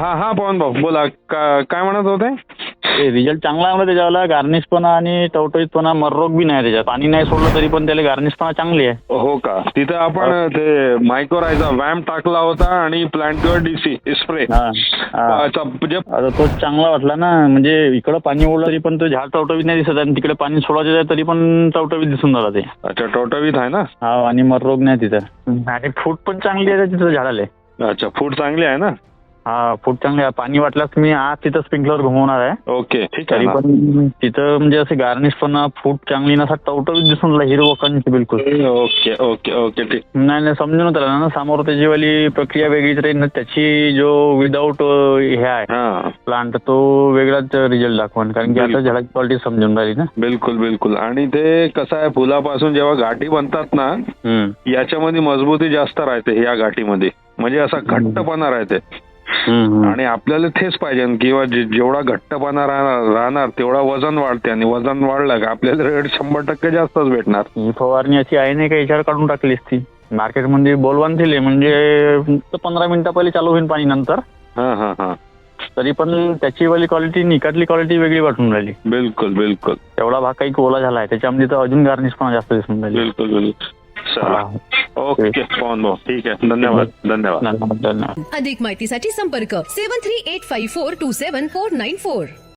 हा हा पवन भाऊ बोला का- काय म्हणत होते? ते रिझल्ट चांगला आहे म्हणजे त्याच्यावाला गार्निशपणा आणि टवटवीतपणा मररोग बी नाही त्याच्यात. पाणी नाही सोडलं तरी पण त्याला गार्निशपणा चांगली आहे. हो का? तिथे आपण ते मायकोरायचा वॅम टाकला होता आणि प्लांटवर डीसी स्प्रे हा हा. म्हणजे आता तो चांगला वाटला ना म्हणजे इकडं पाणी ओढलं तरी पण तो झाड टवटवीत नाही दिसत आणि तिकडे पाणी सोडायचं आहे तरी पण टवटवीत दिसून राहिलं ते. अच्छा टोटवीत आहे ना? हा आणि मररोग नाही तिथं. आणि फूट पण चांगली आहे तिथं झाडाले. अच्छा फूड चांगली आहे ना? हा फूट चांगली पाणी वाटल्यास मी आज तिथं स्प्रिंकलर घुमवणार आहे. ओके ठीक आहे ना. पण तिथं म्हणजे असे गार्निश पण फूट चांगली नसा टवटवीत दिसून राहिला हिरवं कंच बिलकुल. ओके ओके ओके ठीक. नाही नाही समजून त्याला ना. समोर त्याचीवाली प्रक्रिया वेगळीच राहील ना. त्याची जो विदाऊट हे आहे हा. प्लांट तो वेगळाच रिझल्ट दाखवण कारण की आता. झाडाची क्वालिटी समजून राहिली ना. बिलकुल बिलकुल. आणि ते कसं आहे फुलापासून जेव्हा गाठी बनतात ना हम्म. याच्यामध्ये मजबूती जास्त राहते या गाठीमध्ये. म्हणजे असा घट्टपणा राहते. आणि आपल्याला तेच पाहिजे. किंवा जेवढा घट्टपणा राहणार राहणार तेवढा वजन वाढते. आणि वजन वाढलं का आपल्याला रेट शंभर टक्के जास्तच भेटणार. ही फवारणी अशी आहे नाही का याच्यावर काढून टाकलीस ती मार्केटमध्ये बोलवान दिले. म्हणजे पंधरा मिनिटं पहिले चालू होईल पाणी नंतर. हा हा हा. तरी पण त्याची वाली क्वालिटी निकातली क्वालिटी वेगळी वाटून राहिली. बिलकुल बिलकुल. तेवढा भाग काही ओला झाला आहे त्याच्यामध्ये तर अजून गार्निश पण जास्त दिसून राहिली. बिलकुल बिलकुल. चला ओके पवन भाऊ ठीक आहे. धन्यवाद. धन्यवाद. धन्यवाद धन्यवाद. अधिक माहितीसाठी संपर्क seven three eight five four two seven four nine four.